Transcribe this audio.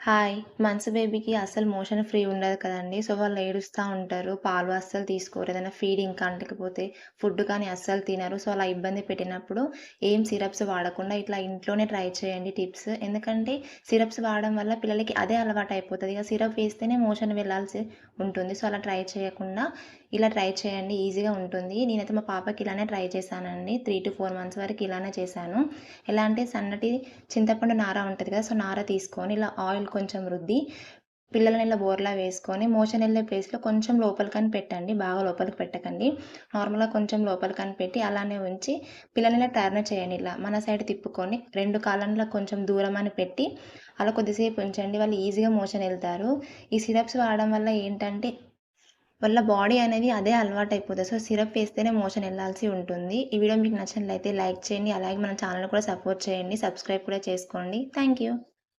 Hi. మంచు బేబీకి అసలు మోషన్ ఫ్రీ ఉండదు కదండి. సో వాళ్ళు ఏడుస్తూ ఉంటారు. పాలు అస్సలు తీసుకోరు. ఏదైనా ఫీడింగ్ కంటకపోతే అంటకపోతే ఫుడ్ కానీ అస్సలు తినరు. సో అలా ఇబ్బంది పెట్టినప్పుడు ఏం సిరప్స్ వాడకుండా ఇట్లా ఇంట్లోనే ట్రై చేయండి టిప్స్. ఎందుకంటే సిరప్స్ వాడడం వల్ల పిల్లలకి అదే అలవాటు అయిపోతుంది. ఇక సిరప్ వేస్తేనే మోషన్ వెళ్ళాల్సి ఉంటుంది. సో అలా ట్రై చేయకుండా ఇలా ట్రై చేయండి. ఈజీగా ఉంటుంది. నేనైతే మా పాపకి ఇలానే ట్రై చేశానండి. త్రీ టు ఫోర్ మంత్స్ వరకు ఇలానే చేశాను. ఎలా అంటే సన్నటి చింతపండు నార ఉంటుంది కదా సో నార తీసుకొని ఇలా ఆయిల్ కొంచెం రుద్ది పిల్లలని ఇలా బోర్లా వేసుకొని మోషన్ వెళ్ళే ప్లేస్లో కొంచెం లోపలికని పెట్టండి బాగా లోపలికి పెట్టకండి. నార్మల్గా కొంచెం లోపలికని పెట్టి అలానే ఉంచి పిల్లల ఇలా టర్న్ చేయండి ఇలా. మన సైడ్ తిప్పుకొని రెండు కాలంలో కొంచెం దూరం అని పెట్టి అలా కొద్దిసేపు ఉంచండి. వాళ్ళు ఈజీగా మోషన్ వెళ్తారు. ఈ సిరప్స్ వాడడం వల్ల ఏంటంటే వాళ్ళ బాడీ అనేది అదే అలవాటు అయిపోతుంది. సో సిరప్ వేస్తేనే మోషన్ వెళ్ళాల్సి ఉంటుంది. ఈ వీడియో మీకు నచ్చినట్లయితే లైక్ చేయండి. అలాగే మన ఛానల్ కూడా సపోర్ట్ చేయండి. సబ్స్క్రైబ్ కూడా చేసుకోండి. Thank you